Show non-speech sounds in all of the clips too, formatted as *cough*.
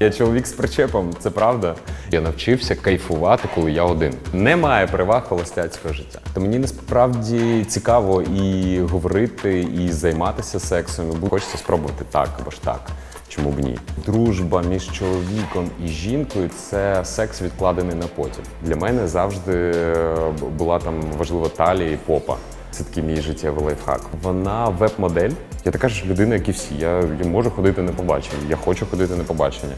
Я чоловік з причепом, це правда. Я навчився кайфувати, коли я один. Немає переваг холостяцького життя. То мені насправді цікаво і говорити, і займатися сексом. І хочеться спробувати так або ж так. Чому б ні? Дружба між чоловіком і жінкою це секс відкладений на потім. Для мене завжди е, була там важлива талія і попа. Це такий мій життєвий лайфхак. Вона веб-модель. Я така ж людина, як і всі. Я, можу ходити на побачення. Я хочу ходити на побачення.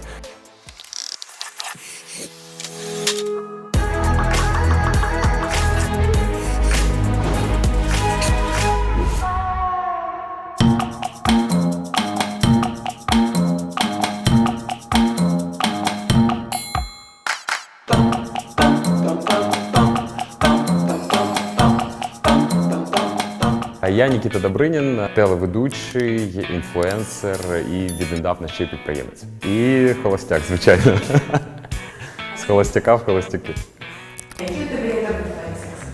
Я Нікіта Добринін, телеведучий, інфлюенсер і віднедавна ще й підприємець. І холостяк, звичайно. З холостяка в холостяки. Який у тебе є секс?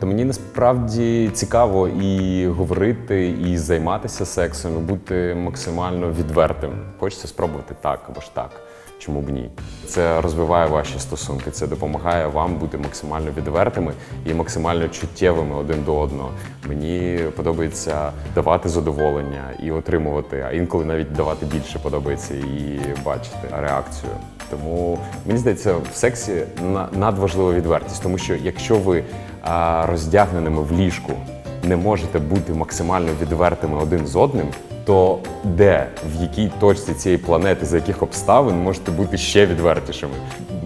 То мені насправді цікаво і говорити, і займатися сексом, і бути максимально відвертим. Хочеться спробувати так або ж так. Чому б ні? Це розвиває ваші стосунки, це допомагає вам бути максимально відвертими і максимально чуттєвими один до одного. Мені подобається давати задоволення і отримувати, а інколи навіть давати більше подобається і бачити реакцію. Тому мені здається, в сексі на- надважлива відвертість, тому що якщо ви роздягненими в ліжку не можете бути максимально відвертими один з одним, то де, в якій точці цієї планети, за яких обставин можете бути ще відвертішими?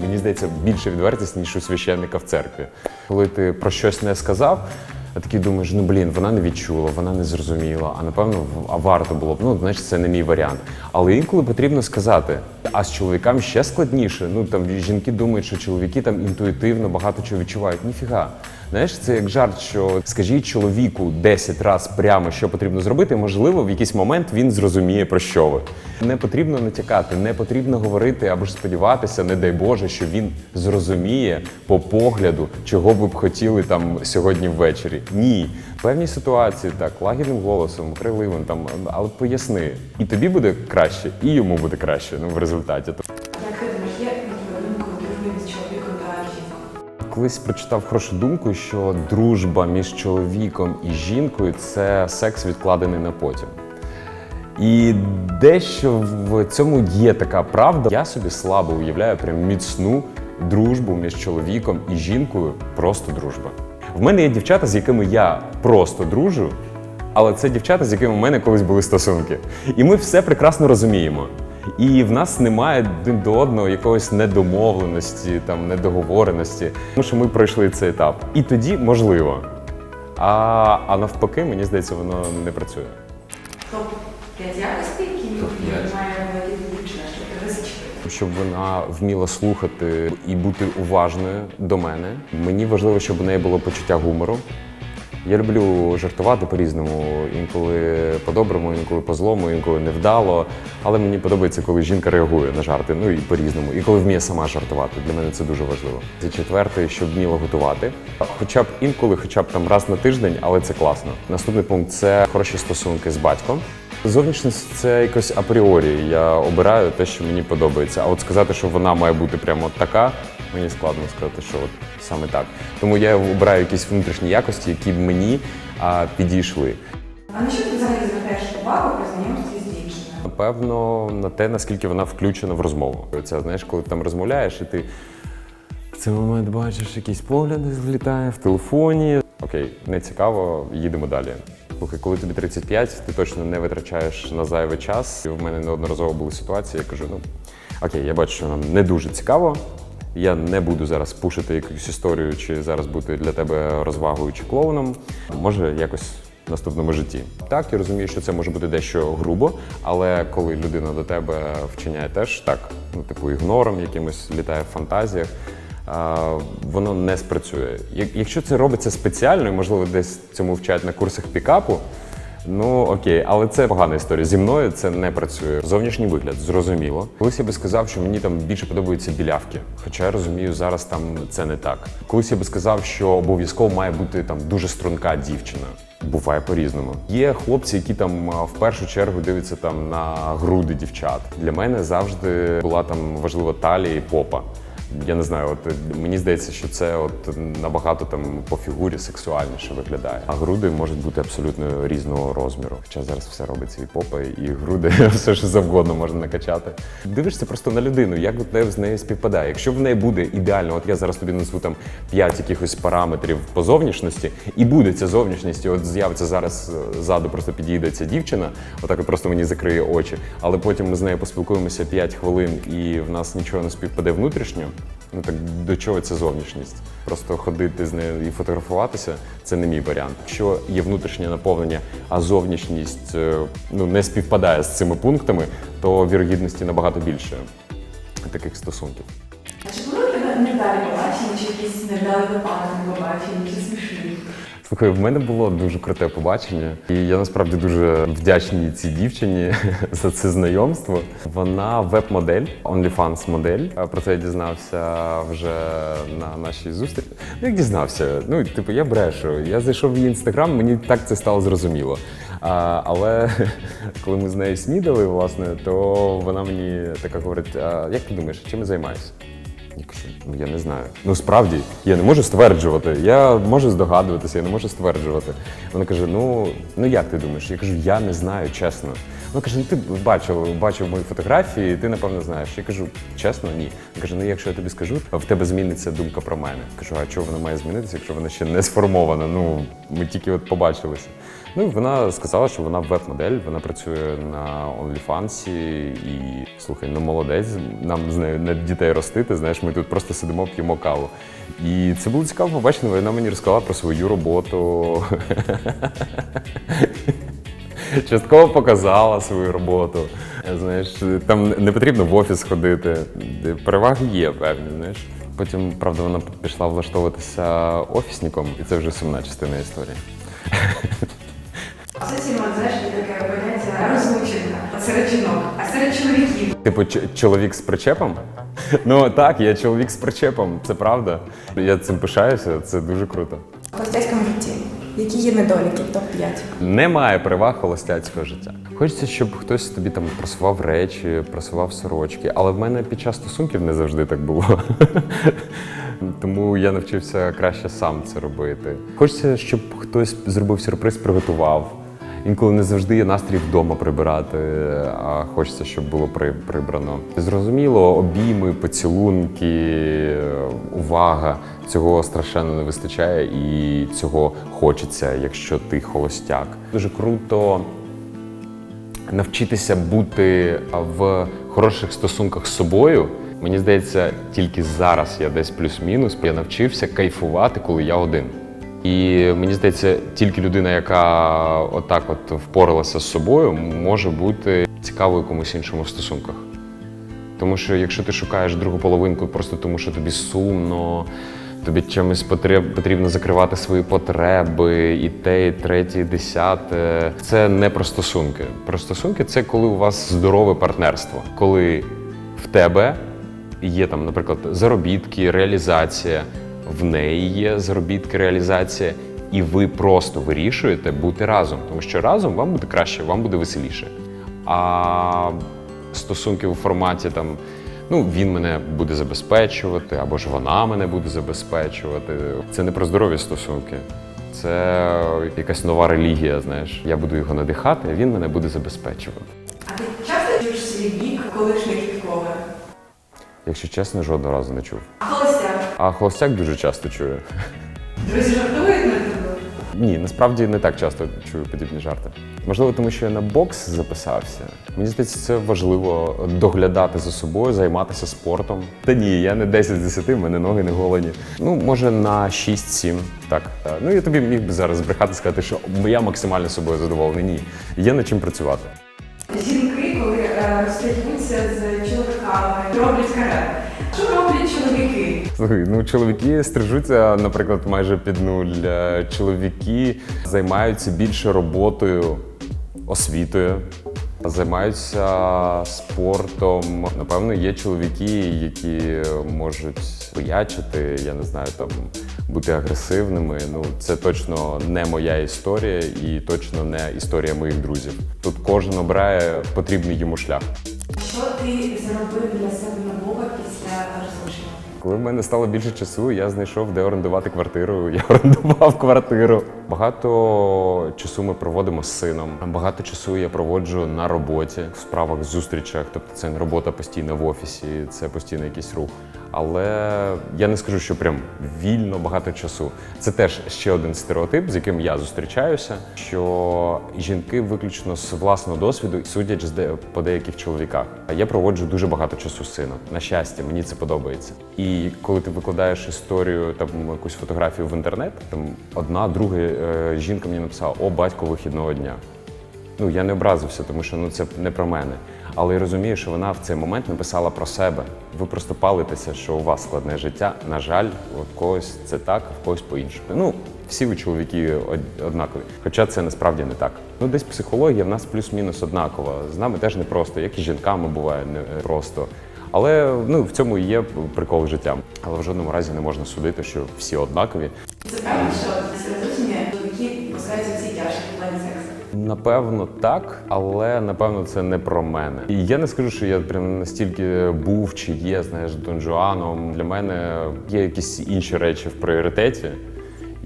Мені здається, більше відвертість, ніж у священника в церкві. Коли ти про щось не сказав, а такий думаєш, ну блін, вона не відчула, вона не зрозуміла, а напевно, а варто було б. Ну, значить, це не мій варіант. Але інколи потрібно сказати. А з чоловіками ще складніше. Ну там жінки думають, що чоловіки там інтуїтивно багато чого відчувають. Ніфіга. Знаєш, це як жарт, що скажіть чоловіку 10 разів прямо, що потрібно зробити, можливо, в якийсь момент він зрозуміє про що ви. Не потрібно натякати, не потрібно говорити або ж сподіватися, не дай Боже, що він зрозуміє по погляду, чого ви б хотіли там сьогодні ввечері. Ні, в певній ситуації так, лагідним голосом, криливим там, але поясни, і тобі буде краще, і йому буде краще. Ну в результаті. Колись прочитав хорошу думку, що дружба між чоловіком і жінкою це секс відкладений на потім. І дещо в цьому є така правда. Я собі слабо уявляю прям міцну дружбу між чоловіком і жінкою, просто дружба. В мене є дівчата, з якими я просто дружу, але це дівчата, з якими в мене колись були стосунки. І ми все прекрасно розуміємо. І в нас немає один до одного якоїсь недомовленості, там недоговореності, тому що ми пройшли цей етап. І тоді можливо. А, а навпаки, мені здається, воно не працює. Топ-5 якостей, які Топ-п'ять. має дівчина, щоб. Щоб вона вміла слухати і бути уважною до мене. Мені важливо, щоб у неї було почуття гумору. Я люблю жартувати по-різному, інколи по-доброму, інколи по-злому, інколи невдало. Але мені подобається, коли жінка реагує на жарти, ну і по-різному, і коли вміє сама жартувати. Для мене це дуже важливо. Це четверте, щоб вміла готувати. Хоча б інколи, хоча б там раз на тиждень, але це класно. Наступний пункт це хороші стосунки з батьком. Зовнішність це якось апріорі. Я обираю те, що мені подобається. А от сказати, що вона має бути прямо така, мені складно сказати, що от саме так. Тому я обираю якісь внутрішні якості, які б мені а, підійшли. А на що ти взагалі звертаєш увагу при знайомстві з дівчиною? Напевно, на те, наскільки вона включена в розмову. Це знаєш, коли ти там розмовляєш, і ти в цей момент бачиш якісь погляди, злітає в телефоні. Окей, не цікаво, їдемо далі. Слухай, коли тобі 35, ти точно не витрачаєш на зайвий час. І в мене неодноразово були ситуації, я кажу: ну окей, я бачу, що нам не дуже цікаво. Я не буду зараз пушити якусь історію, чи зараз бути для тебе розвагою чи клоуном. Може, якось в наступному житті. Так, я розумію, що це може бути дещо грубо, але коли людина до тебе вчиняє теж так, ну типу ігнором, якимось літає в фантазіях. а, Воно не спрацює. Як- Якщо це робиться спеціально, і, можливо, десь цьому вчать на курсах пікапу, ну окей, але це погана історія. Зі мною це не працює. Зовнішній вигляд, зрозуміло. Колись я би сказав, що мені там більше подобаються білявки. Хоча я розумію, зараз там це не так. Колись я би сказав, що обов'язково має бути там дуже струнка дівчина. Буває по-різному. Є хлопці, які там в першу чергу дивляться там на груди дівчат. Для мене завжди була там важлива талія і попа. Я не знаю, от мені здається, що це от набагато там по фігурі сексуальніше виглядає. А груди можуть бути абсолютно різного розміру. Хоча зараз все робиться і попа, і груди, *laughs* все що завгодно можна накачати. Дивишся просто на людину, як тебе з нею співпадає. Якщо в неї буде ідеально, от я зараз тобі назву там 5 якихось параметрів по зовнішності, і буде ця зовнішність, і от з'явиться зараз е, ззаду, просто підійде ця дівчина, отак от просто мені закриє очі. Але потім ми з нею поспілкуємося 5 хвилин, і в нас нічого не співпаде внутрішньо. Ну так до чого це зовнішність? Просто ходити з нею і фотографуватися це не мій варіант. Якщо є внутрішнє наповнення, а зовнішність е, ну не співпадає з цими пунктами, то вірогідності набагато більше таких стосунків. А чи були невдалі побачення, чи якісь невдалі випадки побачення, чи смішні? Слухай, в мене було дуже круте побачення, і я насправді дуже вдячний цій дівчині *laughs* за це знайомство. Вона веб-модель, OnlyFans модель. Про це я дізнався вже на нашій зустрічі. Ну, як дізнався? Ну, типу, я брешу. Я зайшов в її інстаграм, мені так це стало зрозуміло. А, але *laughs* коли ми з нею снідали, власне, то вона мені така говорить: а, як ти думаєш, чим я займаюся? Я кажу, ну я не знаю. Ну справді, я не можу стверджувати. Я можу здогадуватися, я не можу стверджувати. Вона каже: Ну, ну як ти думаєш? Я кажу, я не знаю, чесно. Вона каже, ну ти бачив, бачив мої фотографії, ти напевно знаєш. Я кажу, чесно, ні. Вона каже, ну якщо я тобі скажу, в тебе зміниться думка про мене. Кажу, а чого вона має змінитися, якщо вона ще не сформована? Ну, ми тільки от побачилися. Ну, і вона сказала, що вона веб-модель, вона працює на OnlyFans і слухай, ну молодець, нам з нею не дітей ростити. Знаєш, ми тут просто сидимо, п'ємо каву. І це було цікаво побачити. Вона мені розказала про свою роботу. *laughs* Частково показала свою роботу. Знаєш, там не потрібно в офіс ходити. Переваги є певні, знаєш. Потім, правда, вона пішла влаштовуватися офісником, і це вже сумна частина історії. *laughs* Сіма, знаєш, таке поняття розлучення серед жінок, а серед чоловіків. Типу, чоловік з причепом? *laughs* Ну так, я чоловік з причепом, це правда. Я цим пишаюся, це дуже круто. В гостяцькому житті. Які є недоліки? Топ-5. Немає переваг холостяцького життя. Хочеться, щоб хтось тобі там просував речі, просував сорочки, але в мене під час стосунків не завжди так було. *laughs* Тому я навчився краще сам це робити. Хочеться, щоб хтось зробив сюрприз, приготував. Інколи не завжди є настрій вдома прибирати, а хочеться, щоб було прибрано. Зрозуміло, обійми, поцілунки, увага. Цього страшенно не вистачає, і цього хочеться, якщо ти холостяк. Дуже круто навчитися бути в хороших стосунках з собою. Мені здається, тільки зараз я десь плюс-мінус. Я навчився кайфувати, коли я один. І мені здається, тільки людина, яка отак от впоралася з собою, може бути цікавою комусь іншому в стосунках. Тому що якщо ти шукаєш другу половинку просто тому, що тобі сумно, тобі чимось потрібно закривати свої потреби, і те, і третє, і десяте, це не про стосунки. Про стосунки це коли у вас здорове партнерство, коли в тебе є там, наприклад, заробітки, реалізація, в неї є заробітки, реалізація, і ви просто вирішуєте бути разом, тому що разом вам буде краще, вам буде веселіше. А стосунки у форматі там. Ну, він мене буде забезпечувати, або ж вона мене буде забезпечувати. Це не про здорові стосунки, це якась нова релігія. Знаєш, я буду його надихати, а він мене буде забезпечувати. А ти часто чуєш свій бік колишніх підкови? Якщо чесно, жодного разу не чув. А холостяк? А холостяк дуже часто чує. Друзі жартують над тобою? Ні, насправді не так часто чую подібні жарти. Можливо, тому що я на бокс записався. Мені здається, це важливо доглядати за собою, займатися спортом. Та ні, я не 10 з 10, в мене ноги не голені. Ну, може, на 6-7. Так. Е, Ну я тобі міг би зараз збрехати, сказати, що я максимально собою задоволений. Ні, є над чим працювати. Жінки, коли е, розстаються з чоловіками, роблять каре. Слухай, ну чоловіки стрижуться, наприклад, майже під нуль. Е, Чоловіки займаються більше роботою, освітою. Займаються спортом. Напевно, є чоловіки, які можуть боячити, я не знаю, там бути агресивними. Ну, це точно не моя історія і точно не історія моїх друзів. Тут кожен обирає потрібний йому шлях. Що ти зробив для себе? Коли в мене стало більше часу, я знайшов, де орендувати квартиру. *laughs* Я орендував квартиру. Багато часу ми проводимо з сином. Багато часу я проводжу на роботі, в справах, зустрічах. Тобто це не робота постійна в офісі, це постійно якийсь рух. Але я не скажу, що прям вільно багато часу. Це теж ще один стереотип, з яким я зустрічаюся. Що жінки виключно з власного досвіду судять з по деяких чоловіках. А я проводжу дуже багато часу з сином. На щастя, мені це подобається. І коли ти викладаєш історію там якусь фотографію в інтернет, там одна, друга е, жінка мені написала: О, батько вихідного дня. Ну я не образився, тому що ну це не про мене. Але я розумію, що вона в цей момент написала про себе. Ви просто палитеся, що у вас складне життя. На жаль, у когось це так, а в когось по-іншому. Ну, всі ви чоловіки однакові. Хоча це насправді не так. Ну, десь психологія в нас плюс-мінус однакова. З нами теж не просто, як і з жінками буває не просто. Але ну в цьому і є прикол життя. Але в жодному разі не можна судити, що всі однакові. Це правда, що після розлучення чоловіки пускаються всі тяжкі в плані сексу? Напевно, так, але напевно це не про мене. І я не скажу, що я прям настільки був чи є, знаєш, Дон Жуаном. Для мене є якісь інші речі в пріоритеті.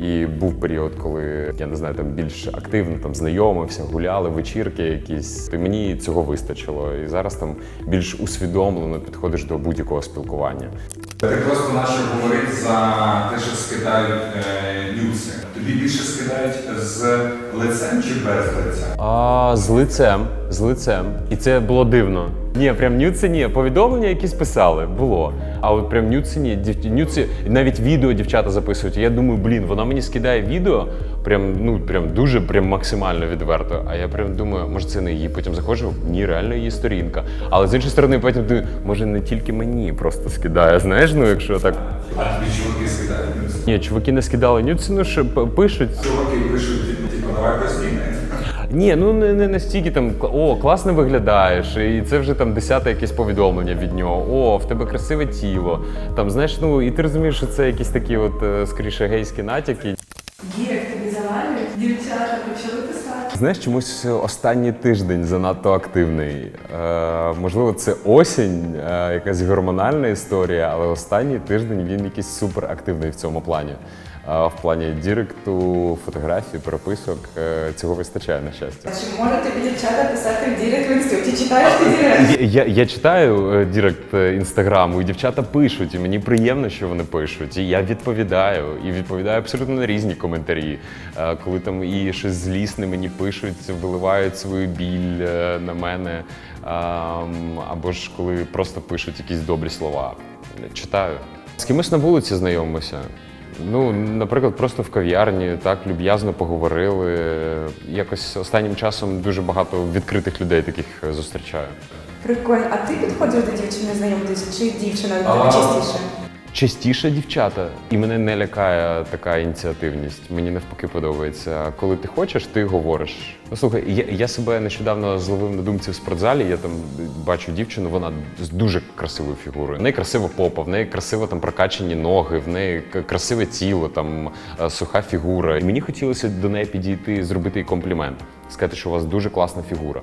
І був період, коли я не знаю, там більш активно там знайомився, гуляли, вечірки якісь. І мені цього вистачило. І зараз там більш усвідомлено підходиш до будь-якого спілкування. Ти просто почав говорити за те, що скидають е, люкси. Тобі більше скидають з лицем чи без лиця? А з лицем, з лицем. І це було дивно. Ні, прям нюци ні. Повідомлення якісь писали, було. А от прям нюци ні. Дів- Нюци, навіть відео дівчата записують. І Я думаю, блін, вона мені скидає відео, прям ну прям дуже прям максимально відверто. А я прям думаю, може це не її. Потім заходжу, ні, реально її сторінка. Але з іншої сторони, потім думаю, може не тільки мені просто скидає. Знаєш, ну якщо так. А тобі чуваки скидають люкси? Ні, чуваки не скидали нюци, ну що пишуть. Чуваки пишуть, типу, давай постійно. Ні, ну не, не настільки там о, класно виглядаєш, і це вже там десяте якесь повідомлення від нього. О, в тебе красиве тіло. Там знаєш, ну і ти розумієш, що це якісь такі, от е, скоріше гейські натяки. Дірек тобі завалюють, дівчата почали писати. Знаєш, чомусь останній тиждень занадто активний. Е, можливо, це осінь, е, якась гормональна історія, але останній тиждень він якийсь супер активний в цьому плані. В плані діректу, фотографій, переписок е, цього вистачає на щастя. А чи може тобі дівчата писати в дірек в інституті? Читаєш ти дірек? Я, я, я читаю е, дірект е, інстаграму, і дівчата пишуть, і мені приємно, що вони пишуть. І я відповідаю, і відповідаю абсолютно на різні коментарі. Коли там і щось злісне мені пишуть, виливають свою біль на мене, або ж коли просто пишуть якісь добрі слова. Читаю. З кимось на вулиці знайомимося. Ну, наприклад, просто в кав'ярні так люб'язно поговорили. Якось останнім часом дуже багато відкритих людей таких е, зустрічаю. Прикольно. А ти підходиш до дівчини знайомитися, чи дівчина А. частіше? Частіше дівчата, і мене не лякає така ініціативність. Мені навпаки подобається. Коли ти хочеш, ти говориш. Ну слухай, я, я себе нещодавно зловив на думці в спортзалі. Я там бачу дівчину, вона з дуже красивою фігурою. В неї красива попа, в неї красиво там прокачані ноги, в неї красиве тіло, там е, суха фігура. І мені хотілося до неї підійти, зробити їй комплімент, сказати, що у вас дуже класна фігура.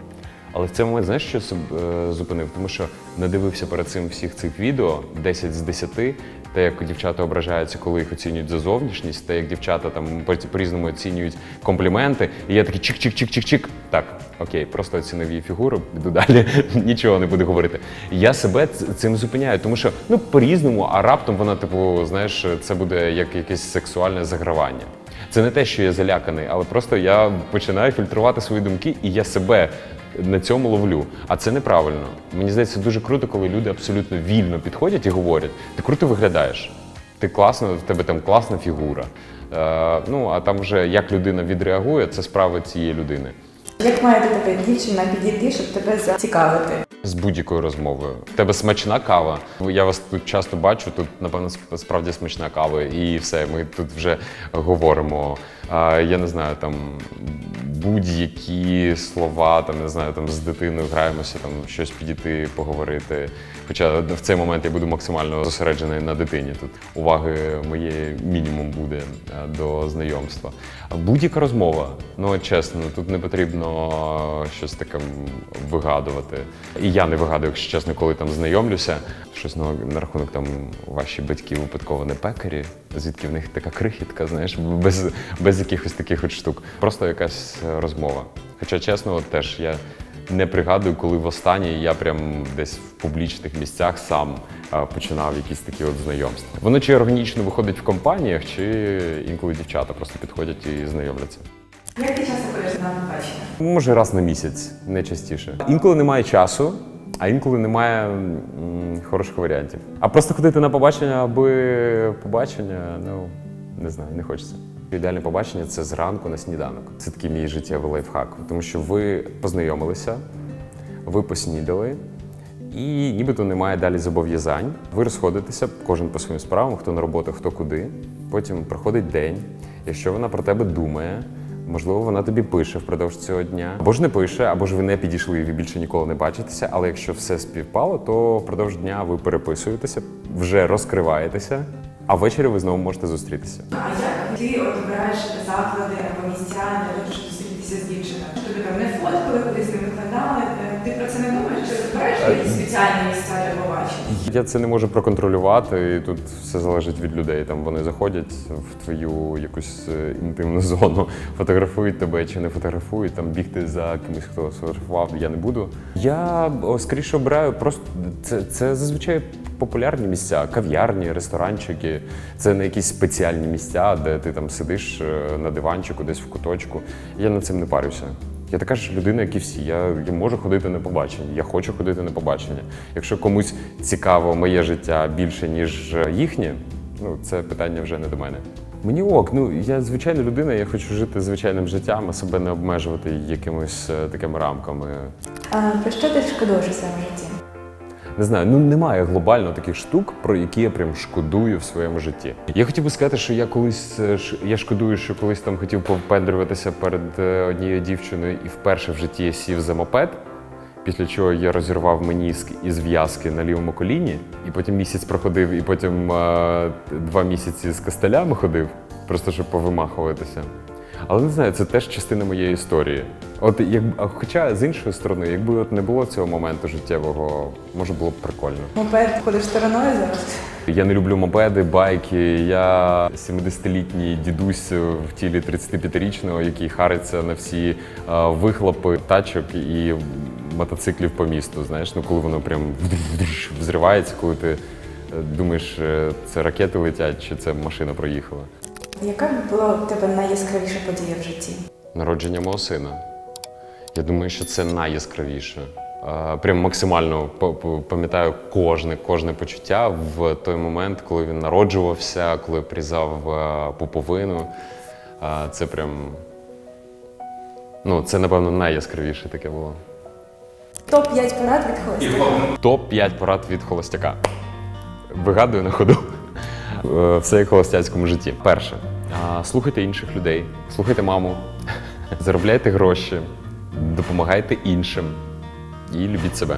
Але в цей момент знаєш, що е, зупинив? Тому що надивився перед цим всіх цих відео 10 з 10, те, як дівчата ображаються, коли їх оцінюють за зовнішність, те, як дівчата там по- по-різному оцінюють компліменти. І я такий чик-чик-чик-чик-чик. Так, окей, просто оцінив її фігуру, іду далі, *laughs* нічого не буду говорити. Я себе цим зупиняю, тому що ну по-різному, а раптом вона, типу, знаєш, це буде як якесь сексуальне загравання. Це не те, що я заляканий, але просто я починаю фільтрувати свої думки, і я себе на цьому ловлю. А це неправильно. Мені здається, дуже круто, коли люди абсолютно вільно підходять і говорять: ти круто виглядаєш, ти класно, в тебе там класна фігура. Е, ну а там вже як людина відреагує, це справа цієї людини. Як має до тебе дівчина підійти, щоб тебе зацікавити? З будь-якою розмовою. В тебе смачна кава. Я вас тут часто бачу. Тут, напевно, сп- справді смачна кава, і все. Ми тут вже говоримо. А, я не знаю, там будь-які слова, там не знаю, там з дитиною граємося, там щось підійти, поговорити. Хоча в цей момент я буду максимально зосереджений на дитині. Тут уваги моєї мінімум буде е, до знайомства. Будь-яка розмова, ну чесно, тут не потрібно щось таке вигадувати. І я не вигадую, якщо чесно, коли там знайомлюся. Щось на, на рахунок там ваші батьки випадково не пекарі, звідки в них така крихітка, знаєш, без, без якихось таких от штук. Просто якась е, розмова. Хоча, чесно, теж я не пригадую, коли востаннє я прям десь в публічних місцях сам е, починав якісь такі от знайомства. Воно чи органічно виходить в компаніях, чи інколи дівчата просто підходять і знайомляться. Як ти часто? Може, раз на місяць, не частіше. Інколи немає часу, а інколи немає м, хороших варіантів. А просто ходити на побачення, аби побачення, ну не знаю, не хочеться. Ідеальне побачення це зранку на сніданок. Це такий мій життєвий лайфхак, тому що ви познайомилися, ви поснідали. І нібито немає далі зобов'язань. Ви розходитеся, кожен по своїм справам, хто на роботу, хто куди. Потім проходить день. Якщо вона про тебе думає, можливо, вона тобі пише впродовж цього дня. Або ж не пише, або ж ви не підійшли і ви більше ніколи не бачитеся. Але якщо все співпало, то впродовж дня ви переписуєтеся, вже розкриваєтеся, а ввечері ви знову можете зустрітися. А як ти обираєш заклади або місця для того, щоб зустрітися з дівчиною? Тобі там не фоткали, кудись не викладали. Е, Ти про це не думаєш? Чи обираєш якісь спеціальні місця для? Я це не можу проконтролювати, і тут все залежить від людей. Там вони заходять в твою якусь е, інтимну *laughs* зону, фотографують тебе чи не фотографують, там бігти за кимось, хто сфотографував, я не буду. Я скоріше обираю просто це, це зазвичай популярні місця, кав'ярні, ресторанчики. Це не якісь спеціальні місця, де ти там сидиш е, на диванчику, десь в куточку. Я над цим не парюся. Я така ж людина, як і всі. Я, я можу ходити на побачення, я хочу ходити на побачення. Якщо комусь цікаво моє життя більше, ніж їхнє, ну це питання вже не до мене. Мені ок, ну я звичайна людина, я хочу жити звичайним життям, а себе не обмежувати якимись е, такими рамками. А, про що ти шкодуєш у своєму житті? Не знаю, ну немає глобально таких штук, про які я прям шкодую в своєму житті. Я хотів би сказати, що я колись е, я шкодую, що колись там хотів повпендрюватися перед е, однією дівчиною, і вперше в житті я сів за мопед. Після чого я розірвав меніск і зв'язки на лівому коліні, і потім місяць проходив, і потім е, два місяці з костелями ходив, просто щоб повимахуватися. Але не знаю, це теж частина моєї історії. От як, хоча з іншої сторони, якби от не було цього моменту життєвого, може було б прикольно. Мопед ходиш стороною зараз? Я не люблю мопеди, байки. Я 70-літній дідусь в тілі 35-річного, який хариться на всі е, вихлопи тачок і мотоциклів по місту. Знаєш, ну коли воно прям взривається, коли ти е, думаєш, е, це ракети летять чи це машина проїхала. Яка була у тебе найяскравіша подія в житті? Народження мого сина. Я думаю, що це найяскравіше. Прям максимально пам'ятаю кожне, кожне почуття в той момент, коли він народжувався, коли призав е, пуповину. Це прям. Ну, це, напевно, найяскравіше таке було. Топ-5 порад від холостяка. Топ-5 порад від холостяка. Вигадую на ходу. Е, Все як в холостяцькому житті. Перше. Слухайте інших людей, слухайте маму, заробляйте гроші, допомагайте іншим і любіть себе.